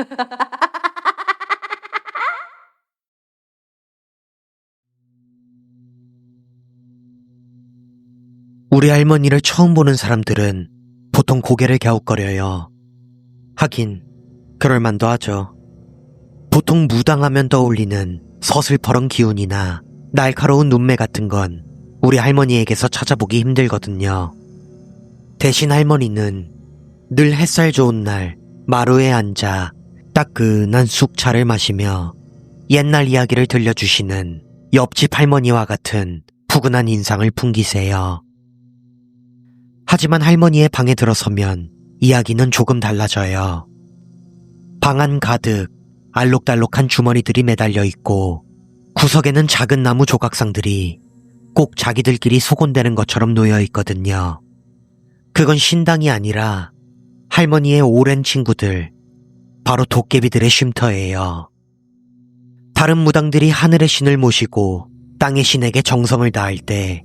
우리 할머니를 처음 보는 사람들은 보통 고개를 갸웃거려요. 하긴, 그럴만도 하죠. 보통 무당하면 떠올리는 서슬퍼런 기운이나 날카로운 눈매 같은 건 우리 할머니에게서 찾아보기 힘들거든요. 대신 할머니는 늘 햇살 좋은 날 마루에 앉아 따끈한 쑥차를 마시며 옛날 이야기를 들려주시는 옆집 할머니와 같은 푸근한 인상을 풍기세요. 하지만 할머니의 방에 들어서면 이야기는 조금 달라져요. 방 안 가득 알록달록한 주머니들이 매달려 있고 구석에는 작은 나무 조각상들이 꼭 자기들끼리 소곤대는 것처럼 놓여 있거든요. 그건 신당이 아니라 할머니의 오랜 친구들, 바로 도깨비들의 쉼터예요. 다른 무당들이 하늘의 신을 모시고 땅의 신에게 정성을 다할 때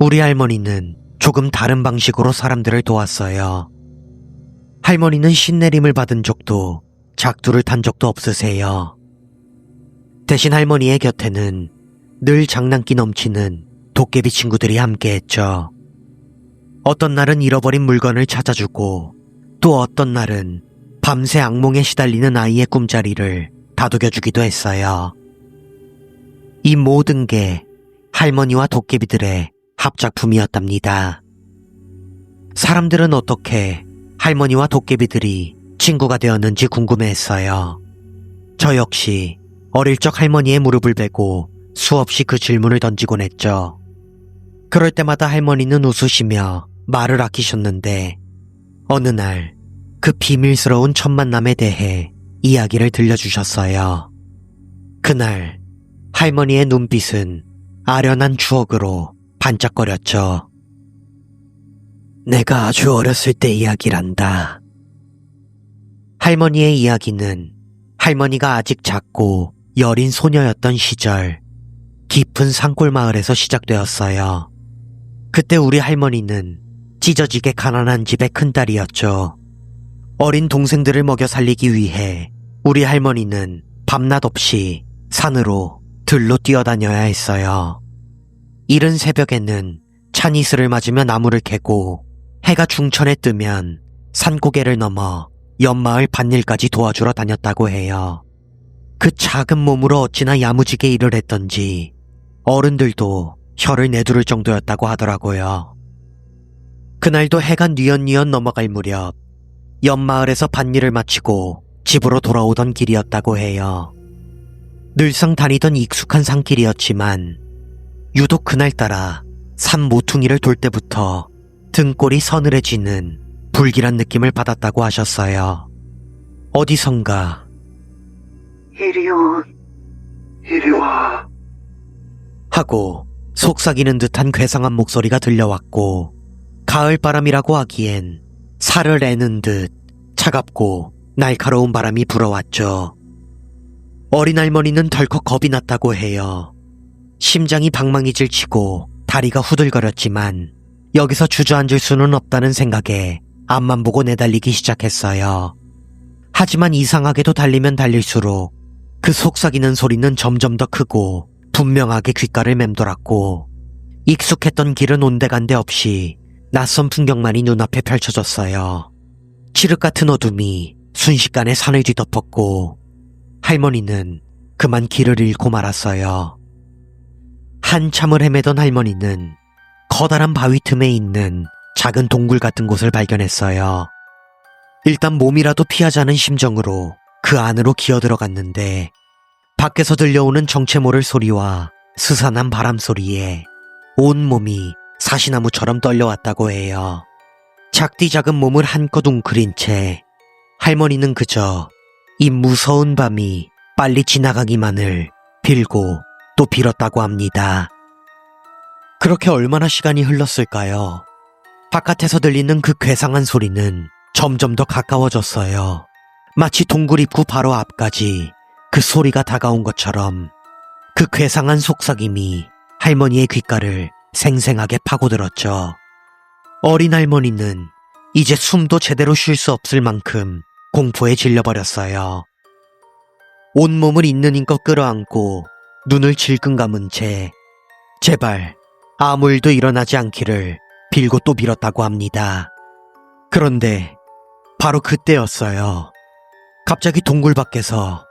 우리 할머니는 조금 다른 방식으로 사람들을 도왔어요. 할머니는 신내림을 받은 적도 작두를 탄 적도 없으세요. 대신 할머니의 곁에는 늘 장난기 넘치는 도깨비 친구들이 함께 했죠. 어떤 날은 잃어버린 물건을 찾아주고 또 어떤 날은 밤새 악몽에 시달리는 아이의 꿈자리를 다독여주기도 했어요. 이 모든 게 할머니와 도깨비들의 합작품이었답니다. 사람들은 어떻게 할머니와 도깨비들이 친구가 되었는지 궁금해했어요. 저 역시 어릴 적 할머니의 무릎을 베고 수없이 그 질문을 던지곤 했죠. 그럴 때마다 할머니는 웃으시며 말을 아끼셨는데 어느 날 그 비밀스러운 첫 만남에 대해 이야기를 들려주셨어요. 그날 할머니의 눈빛은 아련한 추억으로 반짝거렸죠. 내가 아주 어렸을 때 이야기란다. 할머니의 이야기는 할머니가 아직 작고 여린 소녀였던 시절 깊은 산골 마을에서 시작되었어요. 그때 우리 할머니는 찢어지게 가난한 집의 큰딸이었죠. 어린 동생들을 먹여 살리기 위해 우리 할머니는 밤낮 없이 산으로 들로 뛰어다녀야 했어요. 이른 새벽에는 찬이슬을 맞으며 나무를 캐고 해가 중천에 뜨면 산고개를 넘어 옆마을 밭일까지 도와주러 다녔다고 해요. 그 작은 몸으로 어찌나 야무지게 일을 했던지 어른들도 혀를 내두를 정도였다고 하더라고요. 그날도 해가 뉘엿뉘엿 넘어갈 무렵 옆마을에서 밭일을 마치고 집으로 돌아오던 길이었다고 해요. 늘상 다니던 익숙한 산길이었지만 유독 그날따라 산 모퉁이를 돌 때부터 등골이 서늘해지는 불길한 느낌을 받았다고 하셨어요. 어디선가 이리 온, 이리 와. 하고 속삭이는 듯한 괴상한 목소리가 들려왔고 가을 바람이라고 하기엔 살을 애는 듯 차갑고 날카로운 바람이 불어왔죠. 어린 할머니는 덜컥 겁이 났다고 해요. 심장이 방망이질 치고 다리가 후들거렸지만 여기서 주저앉을 수는 없다는 생각에 앞만 보고 내달리기 시작했어요. 하지만 이상하게도 달리면 달릴수록 그 속삭이는 소리는 점점 더 크고 분명하게 귓가를 맴돌았고 익숙했던 길은 온데간데 없이 낯선 풍경만이 눈앞에 펼쳐졌어요. 칠흑 같은 어둠이 순식간에 산을 뒤덮었고 할머니는 그만 길을 잃고 말았어요. 한참을 헤매던 할머니는 커다란 바위 틈에 있는 작은 동굴 같은 곳을 발견했어요. 일단 몸이라도 피하자는 심정으로 그 안으로 기어 들어갔는데 밖에서 들려오는 정체 모를 소리와 스산한 바람 소리에 온 몸이 사시나무처럼 떨려왔다고 해요. 작디 작은 몸을 한껏 웅크린 채 할머니는 그저 이 무서운 밤이 빨리 지나가기만을 빌고 또 빌었다고 합니다. 그렇게 얼마나 시간이 흘렀을까요? 바깥에서 들리는 그 괴상한 소리는 점점 더 가까워졌어요. 마치 동굴 입구 바로 앞까지 그 소리가 다가온 것처럼 그 괴상한 속삭임이 할머니의 귓가를 생생하게 파고들었죠. 어린 할머니는 이제 숨도 제대로 쉴 수 없을 만큼 공포에 질려버렸어요. 온몸을 있는 힘껏 끌어안고 눈을 질끈 감은 채 제발 아무 일도 일어나지 않기를 빌고 또 빌었다고 합니다. 그런데 바로 그때였어요. 갑자기 동굴 밖에서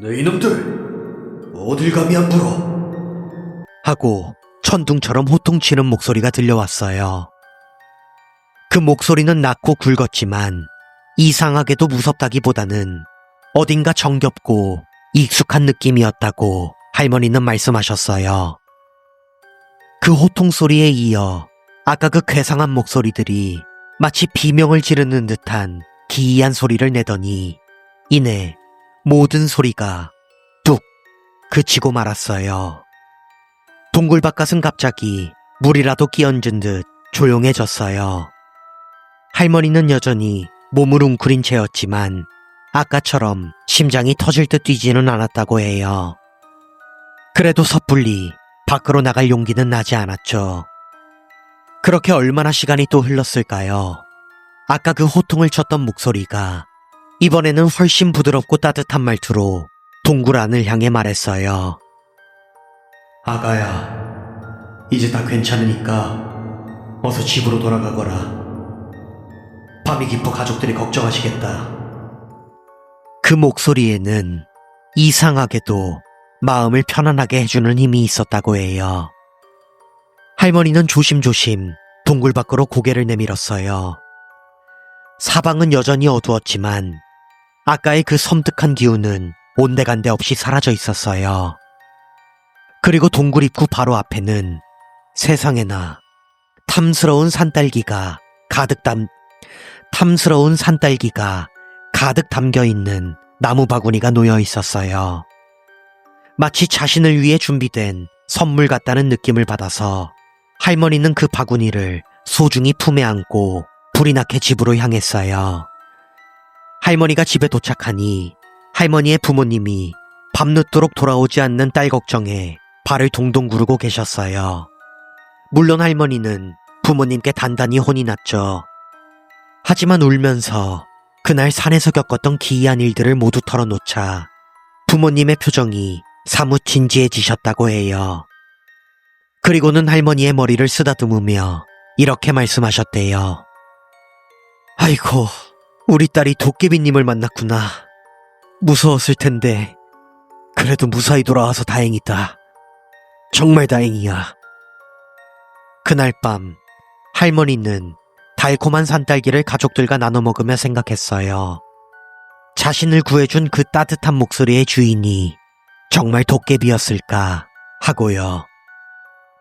네 이놈들 어딜 감히 안 불어 하고 천둥처럼 호통치는 목소리가 들려왔어요. 그 목소리는 낮고 굵었지만 이상하게도 무섭다기보다는 어딘가 정겹고 익숙한 느낌이었다고 할머니는 말씀하셨어요. 그 호통 소리에 이어 아까 그 괴상한 목소리들이 마치 비명을 지르는 듯한 기이한 소리를 내더니 이내 모든 소리가 뚝 그치고 말았어요. 동굴 바깥은 갑자기 물이라도 끼얹은 듯 조용해졌어요. 할머니는 여전히 몸을 웅크린 채였지만 아까처럼 심장이 터질 듯 뛰지는 않았다고 해요. 그래도 섣불리 밖으로 나갈 용기는 나지 않았죠. 그렇게 얼마나 시간이 또 흘렀을까요? 아까 그 호통을 쳤던 목소리가 이번에는 훨씬 부드럽고 따뜻한 말투로 동굴 안을 향해 말했어요. 아가야 이제 다 괜찮으니까 어서 집으로 돌아가거라 밤이 깊어 가족들이 걱정하시겠다 그 목소리에는 이상하게도 마음을 편안하게 해주는 힘이 있었다고 해요. 할머니는 조심조심 동굴 밖으로 고개를 내밀었어요. 사방은 여전히 어두웠지만 아까의 그 섬뜩한 기운은 온데간데 없이 사라져 있었어요. 그리고 동굴 입구 바로 앞에는 세상에나 탐스러운 산딸기가 가득 담, 탐스러운 산딸기가 가득 담겨 있는 나무 바구니가 놓여 있었어요. 마치 자신을 위해 준비된 선물 같다는 느낌을 받아서 할머니는 그 바구니를 소중히 품에 안고 불이 나게 집으로 향했어요. 할머니가 집에 도착하니 할머니의 부모님이 밤늦도록 돌아오지 않는 딸 걱정에 발을 동동 구르고 계셨어요. 물론 할머니는 부모님께 단단히 혼이 났죠. 하지만 울면서 그날 산에서 겪었던 기이한 일들을 모두 털어놓자 부모님의 표정이 사뭇 진지해지셨다고 해요. 그리고는 할머니의 머리를 쓰다듬으며 이렇게 말씀하셨대요. 아이고, 우리 딸이 도깨비님을 만났구나. 무서웠을 텐데, 그래도 무사히 돌아와서 다행이다. 정말 다행이야. 그날 밤, 할머니는 달콤한 산딸기를 가족들과 나눠 먹으며 생각했어요. 자신을 구해준 그 따뜻한 목소리의 주인이 정말 도깨비였을까 하고요.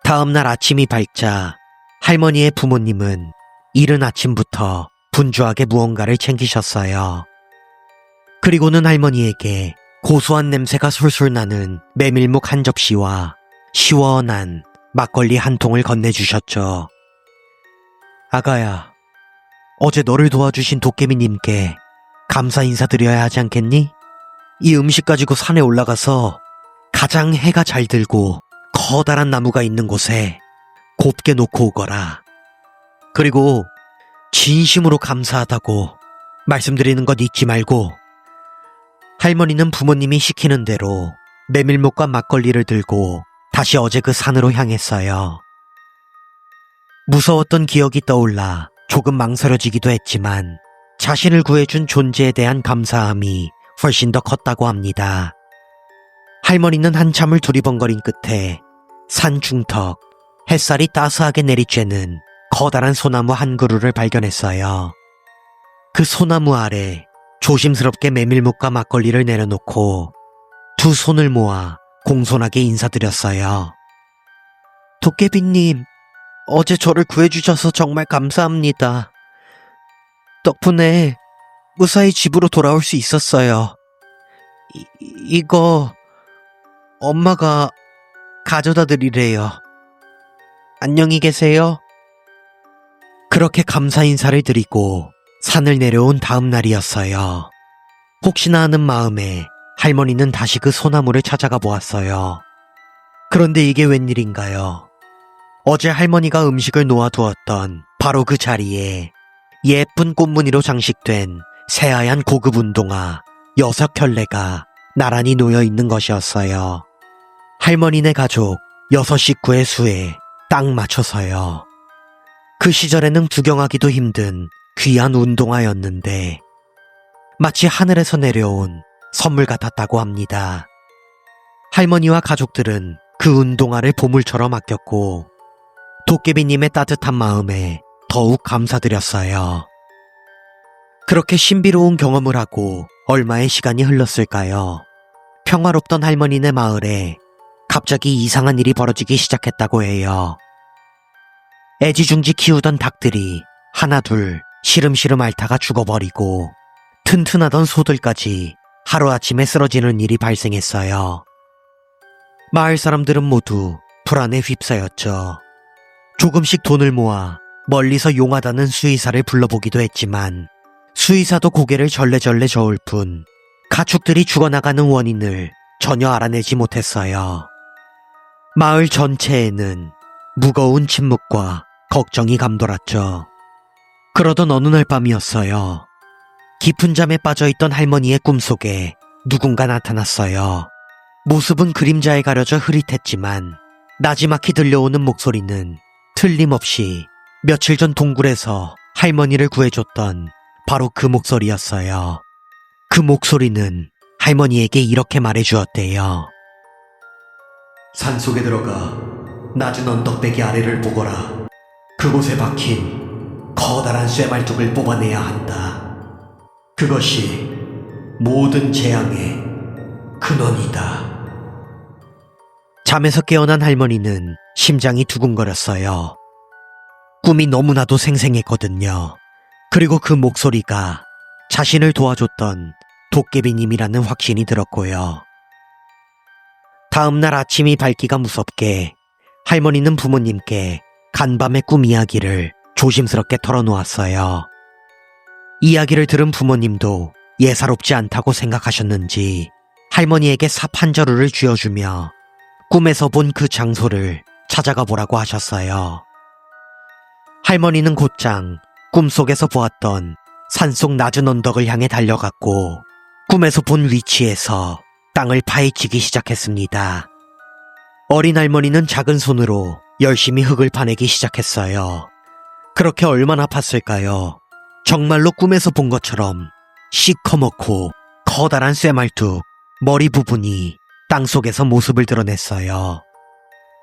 다음날 아침이 밝자 할머니의 부모님은 이른 아침부터 분주하게 무언가를 챙기셨어요. 그리고는 할머니에게 고소한 냄새가 솔솔 나는 메밀묵 한 접시와 시원한 막걸리 한 통을 건네주셨죠. 아가야, 어제 너를 도와주신 도깨비님께 감사 인사드려야 하지 않겠니? 이 음식 가지고 산에 올라가서 가장 해가 잘 들고 커다란 나무가 있는 곳에 곱게 놓고 오거라. 그리고 진심으로 감사하다고 말씀드리는 것 잊지 말고 할머니는 부모님이 시키는 대로 메밀묵과 막걸리를 들고 다시 어제 그 산으로 향했어요. 무서웠던 기억이 떠올라 조금 망설여지기도 했지만 자신을 구해준 존재에 대한 감사함이 훨씬 더 컸다고 합니다. 할머니는 한참을 두리번거린 끝에 산 중턱 햇살이 따스하게 내리쬐는 커다란 소나무 한 그루를 발견했어요. 그 소나무 아래 조심스럽게 메밀묵과 막걸리를 내려놓고 두 손을 모아 공손하게 인사드렸어요. 도깨비님, 어제 저를 구해주셔서 정말 감사합니다. 덕분에 무사히 집으로 돌아올 수 있었어요. 이, 이거 엄마가 가져다 드리래요. 안녕히 계세요. 그렇게 감사 인사를 드리고 산을 내려온 다음 날이었어요. 혹시나 하는 마음에 할머니는 다시 그 소나무를 찾아가 보았어요. 그런데 이게 웬일인가요? 어제 할머니가 음식을 놓아두었던 바로 그 자리에 예쁜 꽃무늬로 장식된 새하얀 고급 운동화 여섯 켤레가 나란히 놓여 있는 것이었어요. 할머니네 가족 여섯 식구의 수에 딱 맞춰서요. 그 시절에는 구경하기도 힘든 귀한 운동화였는데 마치 하늘에서 내려온 선물 같았다고 합니다. 할머니와 가족들은 그 운동화를 보물처럼 아꼈고 도깨비님의 따뜻한 마음에 더욱 감사드렸어요. 그렇게 신비로운 경험을 하고 얼마의 시간이 흘렀을까요? 평화롭던 할머니네 마을에 갑자기 이상한 일이 벌어지기 시작했다고 해요. 애지중지 키우던 닭들이 하나둘 시름시름 앓다가 죽어버리고 튼튼하던 소들까지 하루아침에 쓰러지는 일이 발생했어요. 마을 사람들은 모두 불안에 휩싸였죠. 조금씩 돈을 모아 멀리서 용하다는 수의사를 불러보기도 했지만 수의사도 고개를 절레절레 저을 뿐 가축들이 죽어나가는 원인을 전혀 알아내지 못했어요. 마을 전체에는 무거운 침묵과 걱정이 감돌았죠. 그러던 어느 날 밤이었어요. 깊은 잠에 빠져있던 할머니의 꿈속에 누군가 나타났어요. 모습은 그림자에 가려져 흐릿했지만 나지막히 들려오는 목소리는 틀림없이 며칠 전 동굴에서 할머니를 구해줬던 바로 그 목소리였어요. 그 목소리는 할머니에게 이렇게 말해주었대요. 산 속에 들어가 낮은 언덕배기 아래를 보거라. 그곳에 박힌 커다란 쇠말뚝을 뽑아내야 한다. 그것이 모든 재앙의 근원이다. 잠에서 깨어난 할머니는 심장이 두근거렸어요. 꿈이 너무나도 생생했거든요. 그리고 그 목소리가 자신을 도와줬던 도깨비님이라는 확신이 들었고요. 다음날 아침이 밝기가 무섭게 할머니는 부모님께 간밤의 꿈 이야기를 조심스럽게 털어놓았어요. 이야기를 들은 부모님도 예사롭지 않다고 생각하셨는지 할머니에게 삽한 자루를 쥐어주며 꿈에서 본 그 장소를 찾아가 보라고 하셨어요. 할머니는 곧장 꿈속에서 보았던 산속 낮은 언덕을 향해 달려갔고 꿈에서 본 위치에서 땅을 파헤치기 시작했습니다. 어린 할머니는 작은 손으로 열심히 흙을 파내기 시작했어요. 그렇게 얼마나 팠을까요? 정말로 꿈에서 본 것처럼 시커멓고 커다란 쇠말뚝 머리 부분이 땅 속에서 모습을 드러냈어요.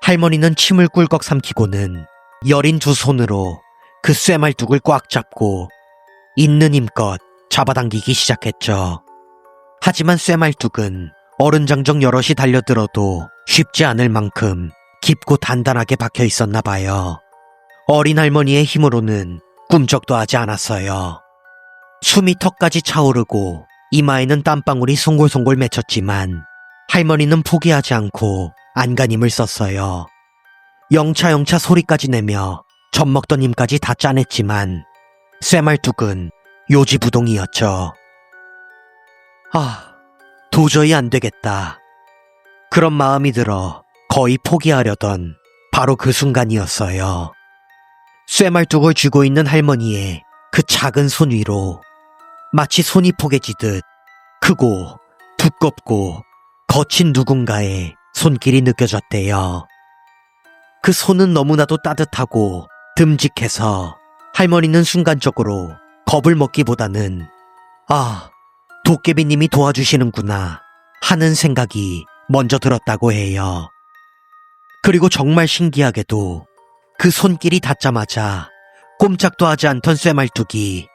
할머니는 침을 꿀꺽 삼키고는 여린 두 손으로 그 쇠말뚝을 꽉 잡고 있는 힘껏 잡아당기기 시작했죠. 하지만 쇠말뚝은 어른장정 여럿이 달려들어도 쉽지 않을 만큼 깊고 단단하게 박혀 있었나 봐요. 어린 할머니의 힘으로는 꿈쩍도 하지 않았어요. 숨이 턱까지 차오르고 이마에는 땀방울이 송골송골 맺혔지만 할머니는 포기하지 않고 안간힘을 썼어요. 영차영차 소리까지 내며 젖 먹던 힘까지 다 짜냈지만 쇠말뚝은 요지부동이었죠. 아, 도저히 안 되겠다. 그런 마음이 들어 거의 포기하려던 바로 그 순간이었어요. 쇠말뚝을 쥐고 있는 할머니의 그 작은 손 위로 마치 손이 포개지듯 크고 두껍고 거친 누군가의 손길이 느껴졌대요. 그 손은 너무나도 따뜻하고 듬직해서 할머니는 순간적으로 겁을 먹기보다는 아, 도깨비님이 도와주시는구나 하는 생각이 먼저 들었다고 해요. 그리고 정말 신기하게도 그 손길이 닿자마자 꼼짝도 하지 않던 쇠말뚝이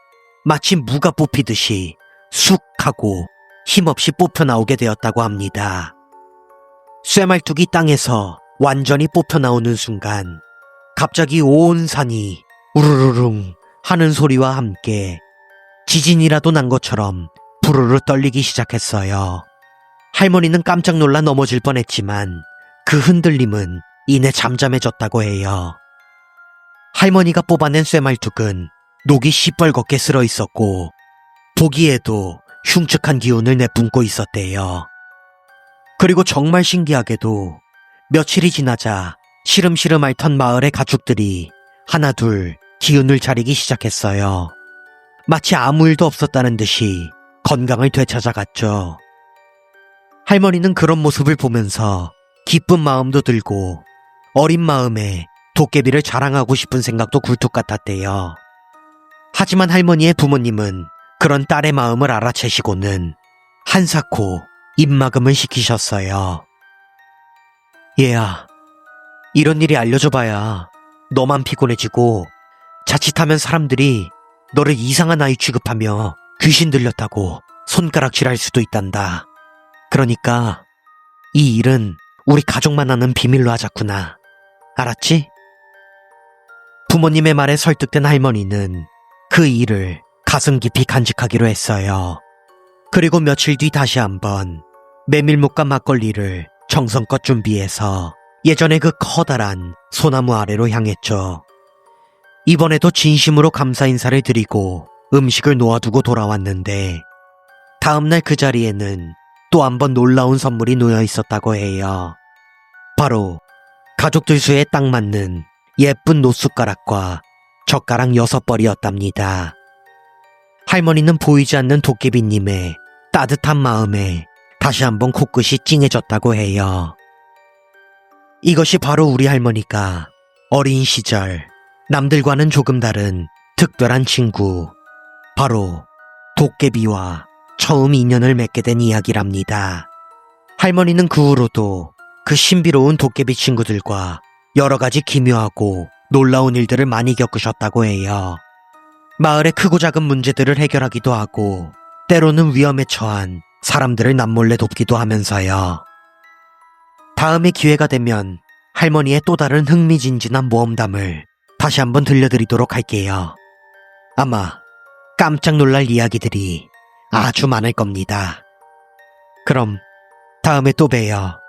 마치 무가 뽑히듯이 쑥 하고 힘없이 뽑혀 나오게 되었다고 합니다. 쇠말뚝이 땅에서 완전히 뽑혀 나오는 순간 갑자기 온 산이 우르르릉 하는 소리와 함께 지진이라도 난 것처럼 부르르 떨리기 시작했어요. 할머니는 깜짝 놀라 넘어질 뻔했지만 그 흔들림은 이내 잠잠해졌다고 해요. 할머니가 뽑아낸 쇠말뚝은 녹이 시뻘겋게 쓸어 있었고 보기에도 흉측한 기운을 내뿜고 있었대요. 그리고 정말 신기하게도 며칠이 지나자 시름시름 앓던 마을의 가축들이 하나둘 기운을 차리기 시작했어요. 마치 아무 일도 없었다는 듯이 건강을 되찾아갔죠. 할머니는 그런 모습을 보면서 기쁜 마음도 들고 어린 마음에 도깨비를 자랑하고 싶은 생각도 굴뚝 같았대요. 하지만 할머니의 부모님은 그런 딸의 마음을 알아채시고는 한사코 입막음을 시키셨어요. 얘야, 이런 일이 알려줘봐야 너만 피곤해지고 자칫하면 사람들이 너를 이상한 아이 취급하며 귀신 들렸다고 손가락질할 수도 있단다. 그러니까 이 일은 우리 가족만 아는 비밀로 하자꾸나. 알았지? 부모님의 말에 설득된 할머니는 그 일을 가슴 깊이 간직하기로 했어요. 그리고 며칠 뒤 다시 한번 메밀묵과 막걸리를 정성껏 준비해서 예전에 그 커다란 소나무 아래로 향했죠. 이번에도 진심으로 감사 인사를 드리고 음식을 놓아두고 돌아왔는데 다음날 그 자리에는 또 한 번 놀라운 선물이 놓여 있었다고 해요. 바로 가족들 수에 딱 맞는 예쁜 노숟가락과 젓가락 여섯 벌이었답니다. 할머니는 보이지 않는 도깨비님의 따뜻한 마음에 다시 한번 코끝이 찡해졌다고 해요. 이것이 바로 우리 할머니가 어린 시절 남들과는 조금 다른 특별한 친구, 바로 도깨비와 처음 인연을 맺게 된 이야기랍니다. 할머니는 그 후로도 그 신비로운 도깨비 친구들과 여러 가지 기묘하고 놀라운 일들을 많이 겪으셨다고 해요. 마을의 크고 작은 문제들을 해결하기도 하고 때로는 위험에 처한 사람들을 남몰래 돕기도 하면서요. 다음에 기회가 되면 할머니의 또 다른 흥미진진한 모험담을 다시 한번 들려드리도록 할게요. 아마 깜짝 놀랄 이야기들이 아주 많을 겁니다. 그럼 다음에 또 봬요.